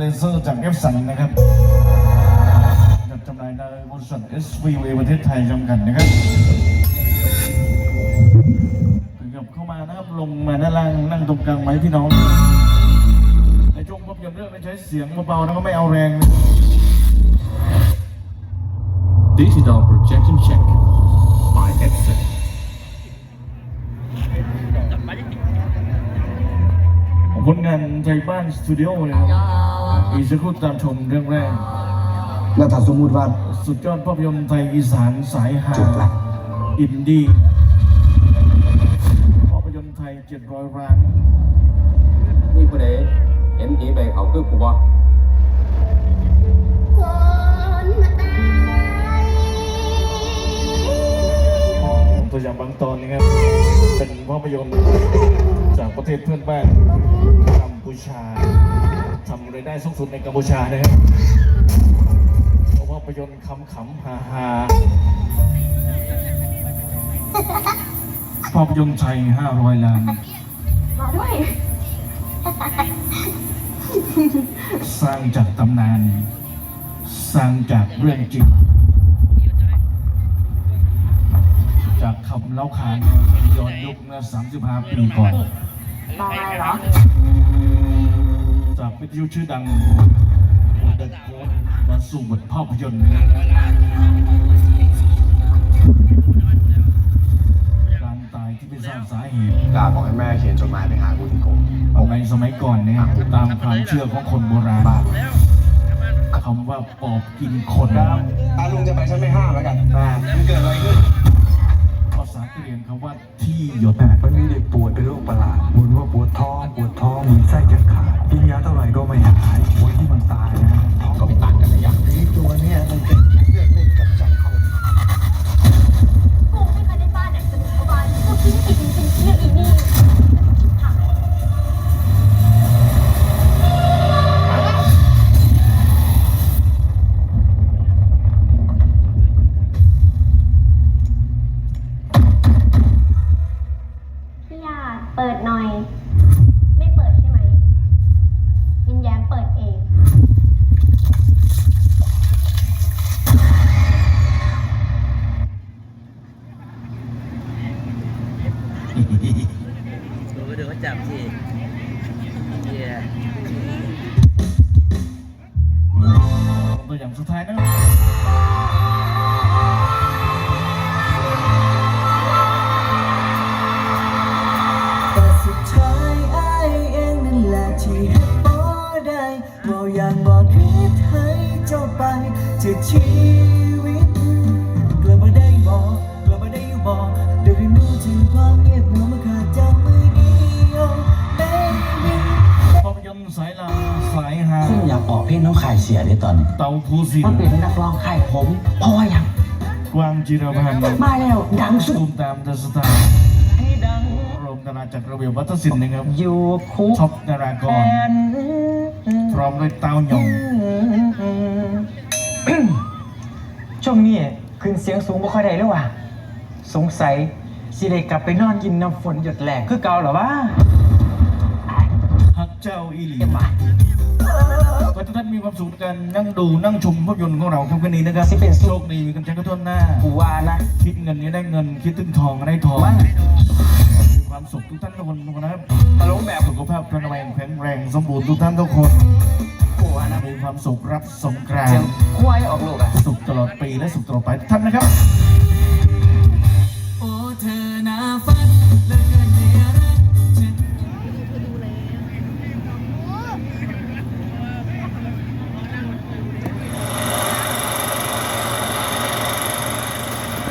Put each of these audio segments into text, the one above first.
เลเซอร์จากเอฟสันนะครับจัดจำหน่ายโดยบริษัท SVW ประเทศไทยจำกัดนะครับถึงกับเข้ามานะครับลงมาด้านล่างนั่งตรงกลางไหมพี่น้องในช่วงภาพยนตร์เรื่องนี้ใช้เสียงเบาๆแล้วก็ไม่เอาแรงนะ Digital projection check by Epson. นใจบ้านสตูดิโอนะครับอีกสักครู่ตามชมเรื่องแรก แล้วถ้าสมมุติว่าสุดยอดภาพยนตร์ไทยอีสานสายฮาจุดละอินดี้ภาพยนตร์ไทยเจ็ดร้อยร้านนี่ผู้ใดเห็นผีไปเขาคือกูบ่คนมาตายตัวอย่างบางตอนนะครับ เป็นภาพยนตร์จากประเทศเพื่อนบ้านกัม พูชาทำรายได้สูงสุดในกัมพูชานะครับภาพยนตร์ขำขำๆฮาฮาๆภาพยนตร์ไทยห้าร้อยล้าน มาด้วยสร้างจากตำนาน สร้างจากเรื่องจริง จากคำเล่าขานย้อนยุคเมื่อ35 ปีก่อน มาอะไรเหรอ จากวิทยุชื่อดังเดอะโค้ดมาสู่บทภาพยนตร์การตายที่ไม่ทราบสาเหตุกล้าบอกให้แม่เขียนจดหมายไปหากูที่โกงในสมัยก่อนนะครับตามความเชื่อของคนโบราณคำว่าปอบกินคนตาลุงจะไปฉันไม่ห้ามแล้วกันมันเกิดอะไรขึ้นภา ษาเกรียนคำว่าที่หยดวันนี้เด็กปวดเป็นโรคประหลาดบ่นว่าปวดท้องปวดท้องมีไส้จะขาดกินยาเท่าไหร่ จากชีวิตกลับมาได้บอกกลับมาได้บอกได้เรียนรู้ถึงความเงียบเหงาเมื่อขาดจากมือเดียว baby ภาพยนตร์สายลาสายฮาผมอยากออกเพลงน้องไข่เสียได้ตอนนี้เตาภูสินมันเป็นนักร้องไข่ผมเพราะว่าอย่างกวางจิรพันธ์มาแล้วดังสุดตูมตามเดอะสตาร์ให้ดังรวมดาราจากระเบียบวัฒนศิลป์นะครับอยู่คุกท็อปดารากรนพร้อมด้วยเต้าหยอง ช่วงนี้ขึ้นเสียงสูงบ่ค่อยได้เลยว่ะสงสัยสิได้กลับไปนอนกินน้ำฝนหยดแหลกคือเก่าเหรอวะฮักเจ้าอีหลีเอ็มมาขอให้ทุกท่านมีความสุขกันนั่งดูนั่งชมภาพยนตร์ของเราครับคืนนี้นะครับสิเป็นสุโชขคดีมีกันใช้กระทุ่นหน้ากูว่านะคิดเงินนี้ได้เงิน คิดถึงทองก็ได้ทองว่ามีความสุขทุกท่านทุกคนทุกคนนะครับอารมณ์แบบสุขภาพแข็งแรงแข็งแรงสมบูรณ์ทุกท่านทุกคนกูว่านะมี ความสุขรับสงกราเสียนงต์ควายออกลูกอะ สุขตลอดปีและสุขตลอดไปทุกท่านนะครับ โอ้เธอน่าฝันเหลือเกินที่รักฉัน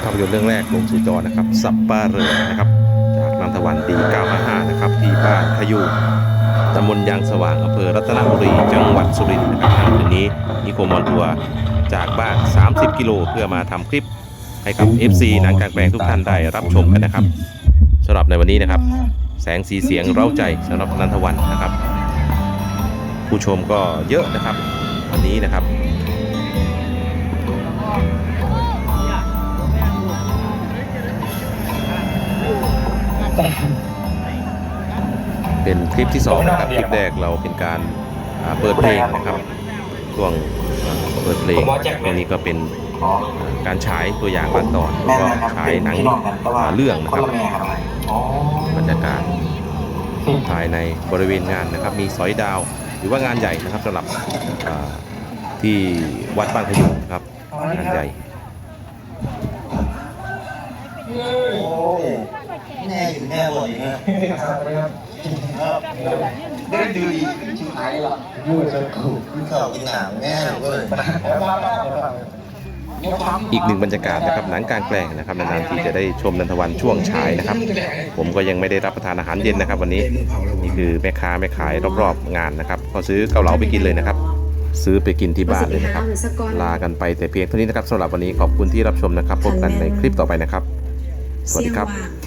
ภาพยนตร์เรื่องแรกลงสู่จอนะครับ สับป้าเรือนะครับ จากนันทวันดี955นะครับ ที่บ้านขยู ตำบลยางสว่างอำเภอรัตนบุรี จังหวัดสุรินทร์นะครับค่ำคืนนี้นิโคมอนทัวร์จากบ้าน 30 กิโลเพื่อมาทำคลิปให้กับ FC หนังกลางแปลงทุกท่านได้รับชมกันนะครับสำหรับในวันนี้นะครับ แสงสีเสียงเร้าใจสำหรับนันทวันนะครับ ผู้ชมก็เยอะนะครับวันนี้นะครับ ลิปที่สองนะครับคลิปแรกเราเป็นการอ่าเปิดเพลงนะครับช่วงอ่าเปิดเพลงตรงนี้ก็เป็นการฉายตัวอย่างบางตอนแล้วก็ฉายหนังอ่าเรื่องนะครับบรรยากาศภายในบริเวณงานนะครับ มีสอยดาว หรือว่างานใหญ่นะครับสำหรับอ่าที่วัดบ้านขยุงนะครับงานใหญ่แน่อยู่แน่บ่อยนะ ได้ดีชิบหายหรอยูจะกูกินข้าวกินหนังแน่เลยอีกหนึ่งบรรยากาศนะครับหนังกลางแปลงนะครับนานๆทีจะได้ชมนันทวันช่วงฉายนะครับ ผมก็ยังไม่ได้รับประทานอาหารเย็นนะครับ วันนี้นี่คือแม่ค้าแม่ขายรอบๆงานนะครับก็ซื้อเกาเหลาไปกินเลยนะครับ ซื้อไปกินที่บ้านเลยนะครับ ลากันไปแต่เพียงเท่านี้นะครับสำหรับวันนี้ขอบคุณที่รับชมนะครับพบกันในคลิปต่อไปนะครับ สวัสดีครับ